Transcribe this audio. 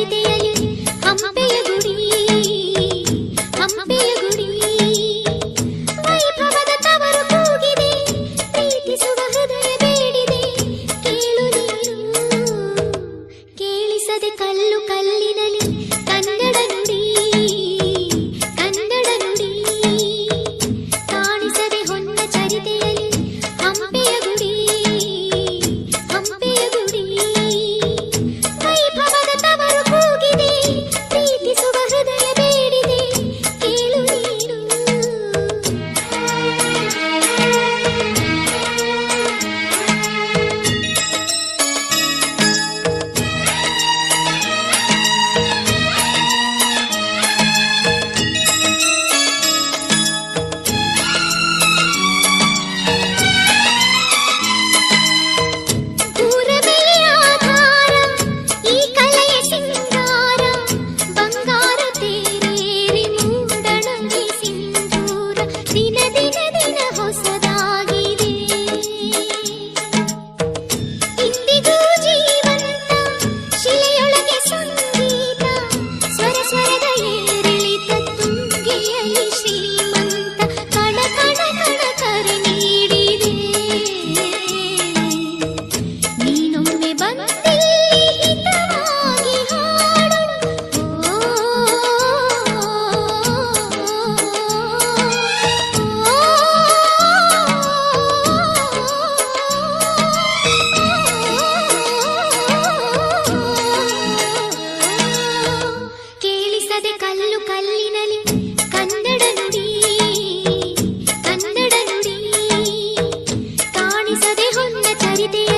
ಸಂಚಿತೆಯಲ್ಲಿ ಹಂಪೆಯ ಗುಡಿ ಗುಡಿ. ಕೇಳು ಕೇಳಿಸದೆ ಕಲ್ಲು ಕಲ್ಲಿನಲ್ಲಿ ಕನ್ನಡ जिदे